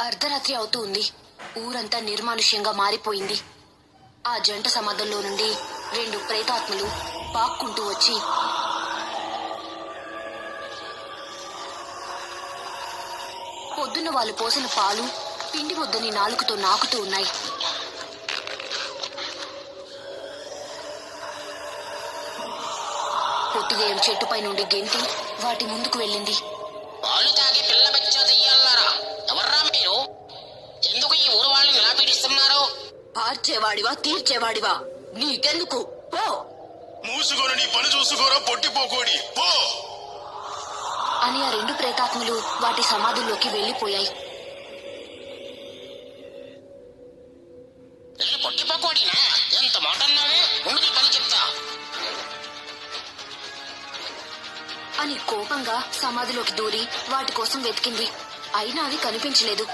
అర్ధరాత్రి అవుతూ ఉంది. ఊరంతా నిర్మానుష్యంగా మారిపోయింది. ఆ జంట సమాధంలో నుండి రెండు ప్రేతాత్మలు పాక్కుంటూ వచ్చి పొద్దున్న వాళ్ళు పోసిన పాలు పిండి ముద్దని నాలుకతో నాకుతూ ఉన్నాయి. పొట్టిదేయం చెట్టుపై నుండి గెంతి వాటి ముందుకు వెళ్ళింది. పాలు తాగి పిల్ల బచ్చోదయ్య పార్చేవాడివా తీర్చేవాడివా? నీకెందుకు? పో! మూసుకొని నీ పని చూసుకోరా పొట్టిపోకోడి. పో! అని ఆ రెండు ప్రేతాత్మలు వాటి సమాధుల్లోకి వెళ్ళిపోయాయి ఏ పొట్టిపోకోడినా ఎంత మాట అన్నావే? ఉండు నీ పని చెప్తా. అని కోపంగా సమాధిలోకి దూరి వాటి కోసం వెతికింది. అయినా అవి కనిపించలేదు.